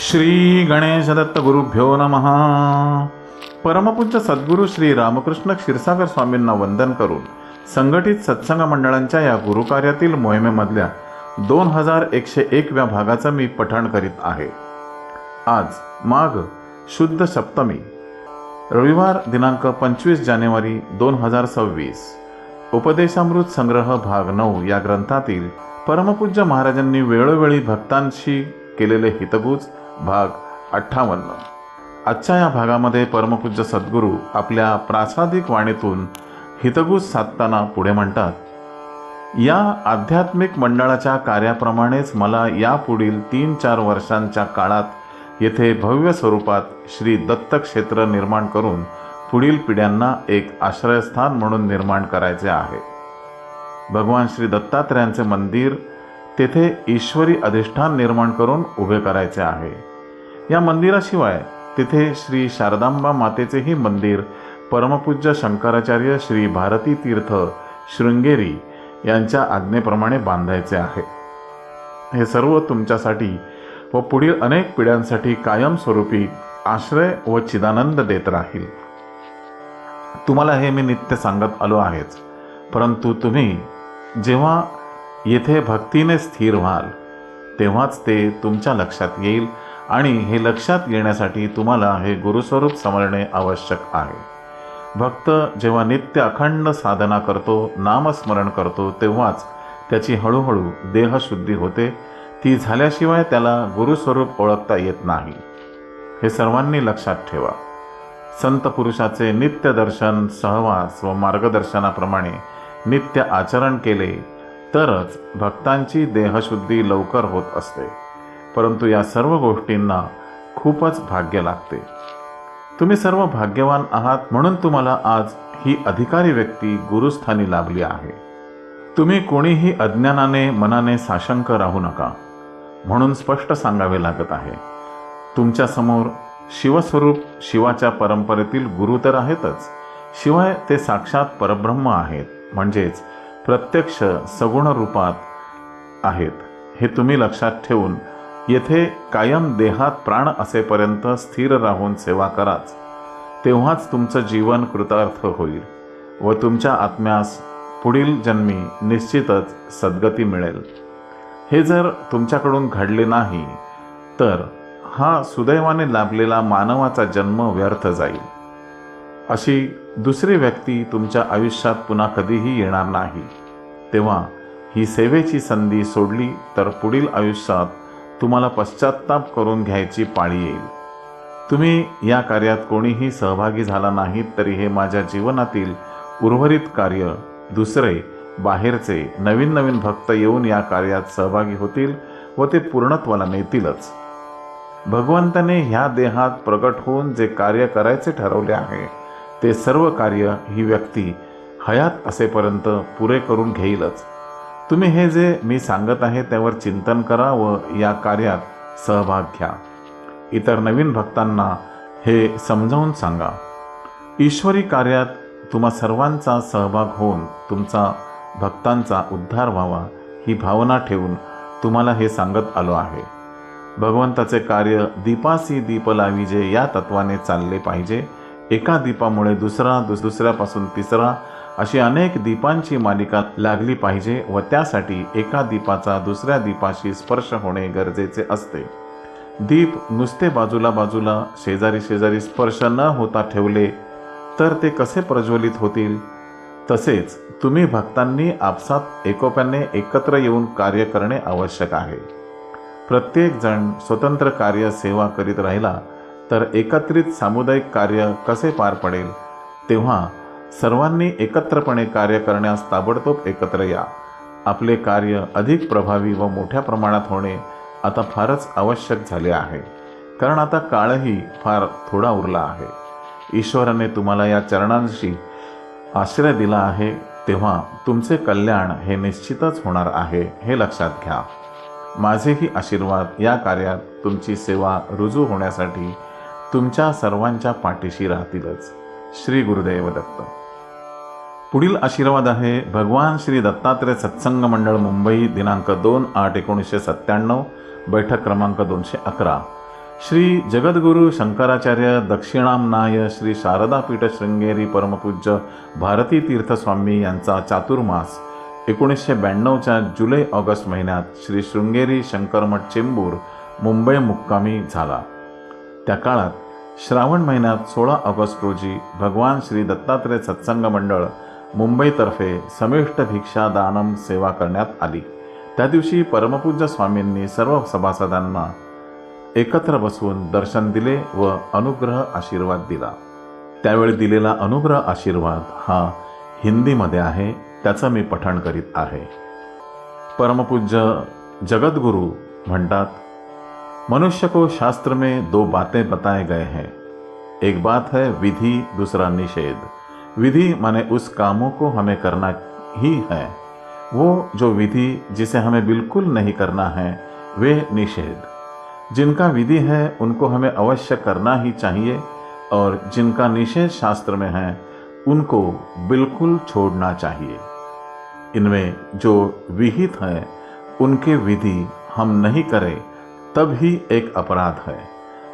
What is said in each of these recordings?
श्री गणेश दत्त गुरुभ्यो नमहा परमपूज्य सद्गुरू श्री रामकृष्ण क्षीरसागर स्वामींना वंदन करून संघटित सत्संग मंडळांच्या या गुरुकार्यातील मोहिमेमधल्या दोन हजार एकशे एकव्या भागाचं मी पठण करीत आहे. आज माघ शुद्ध सप्तमी रविवार दिनांक पंचवीस जानेवारी दोन हजार सव्वीस उपदेशामृत संग्रह भाग नऊ या ग्रंथातील परमपूज्य महाराजांनी वेळोवेळी भक्तांशी केलेले हितगुज भाग अठ्ठावन्न. आजच्या या भागामध्ये परमपूज्य सद्गुरू आपल्या प्रासादिक वाणीतून हितगुज साधताना पुढे म्हणतात या आध्यात्मिक मंडळाच्या कार्याप्रमाणेच मला यापुढील तीन चार वर्षांच्या काळात येथे भव्य स्वरूपात श्री दत्त क्षेत्र निर्माण करून पुढील पिढ्यांना एक आश्रयस्थान म्हणून निर्माण करायचे आहे. भगवान श्री दत्तात्रयांचे मंदिर तेथे ईश्वरी अधिष्ठान निर्माण करून उभे करायचे आहे. या मंदिराशिवाय तिथे श्री शारदांबा मातेचेही मंदिर परमपूज्य शंकराचार्य श्री भारती तीर्थ शृंगेरी यांच्या आज्ञेप्रमाणे बांधायचे आहे. हे सर्व तुमच्यासाठी व पुढील अनेक पिढ्यांसाठी कायमस्वरूपी आश्रय व चिदानंद देत राहील. तुम्हाला हे मी नित्य सांगत आलो आहेच परंतु तुम्ही जेव्हा येथे भक्तीने स्थिर व्हाल. तेव्हाच ते तुमच्या लक्षात येईल आणि हे लक्षात येण्यासाठी तुम्हाला हे गुरुस्वरूप समजणे आवश्यक आहे. भक्त जेव्हा नित्य अखंड साधना करतो नामस्मरण करतो तेव्हाच त्याची हळूहळू देहशुद्धी होते. ती झाल्याशिवाय त्याला गुरुस्वरूप ओळखता येत नाही. हे सर्वांनी लक्षात ठेवा. संत पुरुषाचे नित्य दर्शन सहवास व मार्गदर्शनाप्रमाणे नित्य आचरण केले तरच भक्तांची देहशुद्धी लवकर होत असते. परंतु या सर्व गोष्टींना खूपच भाग्य लागते. तुम्ही सर्व भाग्यवान आहात म्हणून तुम्हाला आज ही अधिकारी व्यक्ती गुरुस्थानी लाभली आहे. तुम्ही कोणीही अज्ञानाने मनाने साशंक राहू नका म्हणून स्पष्ट सांगावे लागत आहे. तुमच्यासमोर शिवस्वरूप शिवाच्या परंपरेतील गुरु तर आहेतच शिवाय ते साक्षात परब्रह्म आहेत म्हणजेच प्रत्यक्ष सगुण रूपात आहेत. हे तुम्ही लक्षात ठेवून येथे कायम देहात प्राण असेपर्यंत स्थिर राहून सेवा कराच. तेव्हाच तुमचं जीवन कृतार्थ होईल व तुमच्या आत्म्यास पुढील जन्मी निश्चितच सद्गती मिळेल. हे जर तुमच्याकडून घडले नाही तर हा सुदैवाने लाभलेला मानवाचा जन्म व्यर्थ जाईल. अशी दुसरी व्यक्ती तुमच्या आयुष्यात पुन्हा कधीही येणार नाही. तेव्हा ही सेवेची संधी सोडली तर पुढील आयुष्यात तुम्हाला पश्चाताप करून घ्यायची पाळी येईल. तुम्ही या कार्यात कोणीही सहभागी झाला नाहीत तरी हे माझ्या जीवनातील उर्वरित कार्य दुसरे बाहेरचे नवीन नवीन भक्त येऊन या कार्यात सहभागी होतील व ते पूर्णत्वाला नेतीलच. भगवंताने ह्या देहात प्रकट होऊन जे कार्य करायचे ठरवले आहे ते सर्व कार्य ही व्यक्ती हयात असेपर्यंत पुरे करून घेईलच. तुम्ही हे जे मी सांगत आहे त्यावर चिंतन करा व या कार्यात सहभाग घ्या. इतर नवीन भक्तांना हे समजावून सांगा. ईश्वरी कार्यात तुम्हा सर्वांचा सहभाग होऊन तुमचा भक्तांचा उद्धार व्हावा ही भावना ठेवून तुम्हाला हे सांगत आलो आहे. भगवंताचे कार्य दीपासी दीपलाविजे या तत्वाने चालले पाहिजे. एका दीपामुळे दुसरा दुस दुसऱ्यापासून तिसरा अशी अनेक दीपांची मालिका लागली पाहिजे व त्यासाठी एका दीपाचा दुसऱ्या दीपाशी स्पर्श होणे गरजेचे असते. दीप नुसते बाजूला बाजूला शेजारी शेजारी स्पर्श न होता ठेवले तर ते कसे प्रज्वलित होतील? तसेच तुम्ही भक्तांनी आपसात एकोप्याने एकत्र येऊन कार्य करणे आवश्यक आहे. प्रत्येकजण स्वतंत्र कार्य सेवा करीत राहिला तर एकत्रित सामुदायिक कार्य कसे पार पडेल? तेव्हा सर्वांनी एकत्रपणे कार्य करण्यास ताबडतोब एकत्र या. आपले कार्य अधिक प्रभावी व मोठ्या प्रमाणात होणे आता फारच आवश्यक झाले आहे. कारण आता काळही फार थोडा उरला आहे. ईश्वराने तुम्हाला या चरणांशी आश्रय दिला आहे तेव्हा तुमचे कल्याण हे निश्चितच होणार आहे हे लक्षात घ्या. माझेही आशीर्वाद या कार्यात तुमची सेवा रुजू होण्यासाठी तुमच्या सर्वांच्या पाठीशी राहतीलच. श्री गुरुदेव दत्त. पुढील आशीर्वाद आहे भगवान श्री दत्तात्रय सत्संग मंडळ मुंबई दिनांक दोन आठ एकोणीसशे सत्त्याण्णव बैठक क्रमांक दोनशे अकरा. श्री जगद्गुरु शंकराचार्य दक्षिणामनाय श्री शारदापीठ शृंगेरी परमपूज्य भारती तीर्थस्वामी यांचा चातुर्मास एकोणीसशे ब्याण्णवच्या जुलै ऑगस्ट महिन्यात श्री शृंगेरी शंकरमठ चेंबूर मुंबई मुक्कामी झाला. त्या काळात श्रावण महिन्यात सोळा ऑगस्ट रोजी भगवान श्री दत्तात्रय सत्संग मंडळ मुंबईतर्फे समिष्ट भिक्षा दानम सेवा करण्यात आली. त्या दिवशी परमपूज्य स्वामींनी सर्व सभासदांना एकत्र बसवून दर्शन दिले व अनुग्रह आशीर्वाद दिला. त्यावेळी दिलेला अनुग्रह आशीर्वाद हा हिंदीमध्ये आहे त्याचं मी पठण करीत आहे. परमपूज्य जगद्गुरु म्हणतात मनुष्य को शास्त्र में दो बातें बताए गए हैं। एक बात है विधि, दूसरा निषेध। विधि माने उस कामों को हमें करना ही है। वो जो विधि जिसे हमें बिल्कुल नहीं करना है, वे निषेध। जिनका विधि है, उनको हमें अवश्य करना ही चाहिए, और जिनका निषेध शास्त्र में है, उनको बिल्कुल छोड़ना चाहिए। इनमें जो विहित है, उनके विधि हम नहीं करें। तब ही एक अपराध है,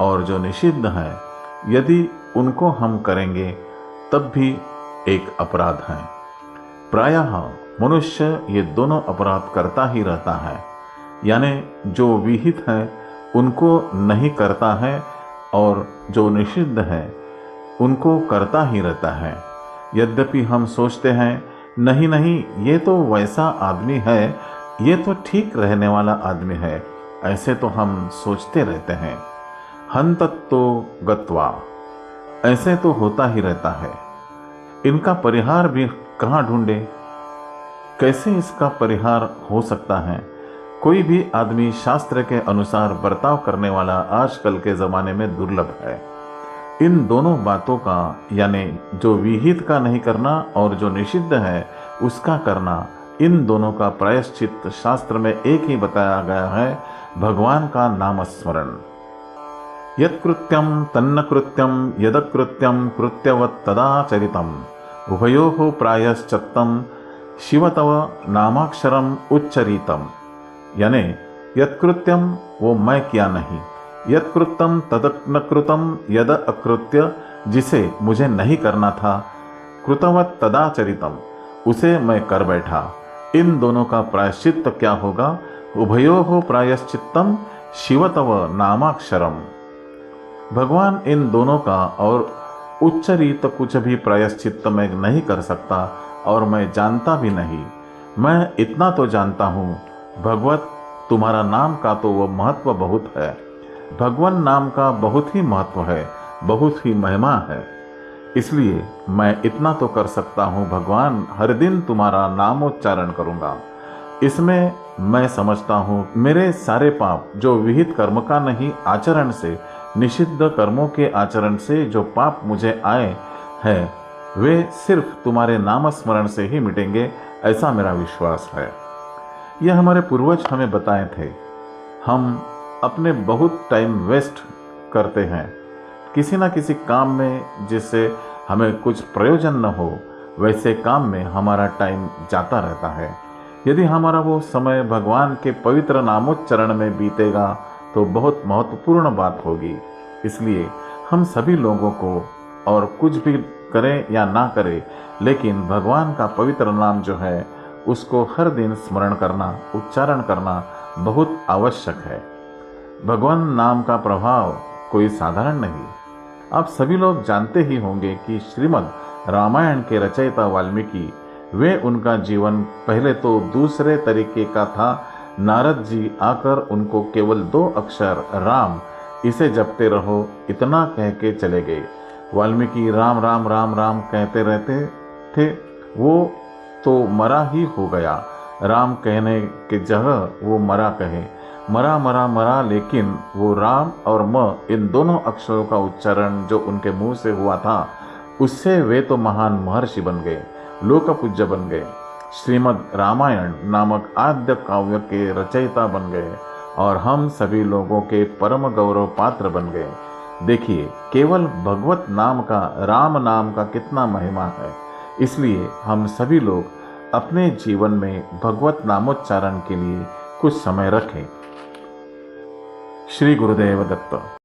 और जो निषिद्ध है, यदि उनको हम करेंगे, तब भी एक अपराध है। प्रायः मनुष्य ये दोनों अपराध करता ही रहता है, यानी जो विहित है, उनको नहीं करता है, और जो निषिद्ध है, उनको करता ही रहता है। यद्यपि हम सोचते हैं, नहीं नहीं, ये तो वैसा आदमी है, ये तो ठीक रहने वाला आदमी है ऐसे तो हम सोचते रहते हैं। हंतत्तो गत्वा। ऐसे तो होता ही रहता है। इनका परिहार भी कहाँ ढूंढे? कैसे इसका परिहार हो सकता है? कोई भी आदमी शास्त्र के अनुसार बर्ताव करने वाला आजकल के ज़माने में दुर्लभ है। इन दोनों बातों का, यानी जो विहित का नहीं करना और जो निषिद्ध है, उसका करना इन दोनों का प्रायश्चित शास्त्र में एक ही बताया गया है, भगवान का नाम स्मरण यत्कृत्यं तन्न कृत्यं यदकृत्यं कृत्यवत् तदा चरितम् उभयोः प्रायश्चत्तं शिव तव नामाक्षरम उच्चरितम। यानी यत्कृत्यम वो मैं किया नहीं यत्कृतम कृतम यद अकृत्य, जिसे मुझे नहीं करना था, कृतवत तदाचरितम, उसे मैं कर बैठा। इन दोनों का प्रायश्चित क्या होगा? उभयो हो प्रायश्चितम शिवतव नामाक्षरम। भगवान इन दोनों का और उच्चरित कुछ भी प्रायश्चित मैं नहीं कर सकता और मैं जानता भी नहीं। मैं इतना तो जानता हूँ, भगवत, तुम्हारा नाम का तो वह महत्व बहुत है। भगवान नाम का बहुत ही महत्व है, बहुत ही महिमा है। इसलिए मैं इतना तो कर सकता हूँ, भगवान, हर दिन तुम्हारा नामोच्चारण करूँगा। इसमें मैं समझता हूँ, मेरे सारे पाप जो विहित कर्म का नहीं, आचरण से, निषिद्ध कर्मों के आचरण से जो पाप मुझे आए हैं, वे सिर्फ़ तुम्हारे नाम स्मरण से ही मिटेंगे, ऐसा मेरा विश्वास है। यह हमारे पूर्वज हमें बताए थे। हम अपने बहुत टाइम वेस्ट करते हैं। किसी ना किसी काम में जिससे हमें कुछ प्रयोजन न हो, वैसे काम में हमारा टाइम जाता रहता है। यदि हमारा वो समय भगवान के पवित्र नामोच्चरण में बीतेगा तो बहुत महत्वपूर्ण बात होगी। इसलिए हम सभी लोगों को और कुछ भी करें या ना करें, लेकिन भगवान का पवित्र नाम जो है, उसको हर दिन स्मरण करना, उच्चारण करना बहुत आवश्यक है। भगवान नाम का प्रभाव कोई साधारण नहीं। आप सभी लोग जानते ही होंगे कि श्रीमद् रामायण के रचयिता वाल्मीकि, वे उनका जीवन पहले तो दूसरे तरीके का था। नारद जी आकर उनको केवल दो अक्षर, राम, इसे जपते रहो, इतना कह के चले गए। वाल्मीकि राम राम राम राम कहते रहते थे, वो तो मरा ही हो गया। राम कहने के जगह वो मरा कहे। मरा मरा मरा, लेकिन वो राम और म, इन दोनों अक्षरों का उच्चारण जो उनके मुँह से हुआ था, उससे वे तो महान महर्षि बन गए लोक पूज्य बन गए। श्रीमद् रामायण नामक आद्य काव्य के रचयिता बन गए और हम सभी लोगों के परम गौरव पात्र बन गए। देखिए, केवल भगवत नाम का, राम नाम का कितना महिमा है। इसलिए हम सभी लोग अपने जीवन में भगवत नामोच्चारण के लिए कुछ समय रखें। श्री गुरुदेव दत्त.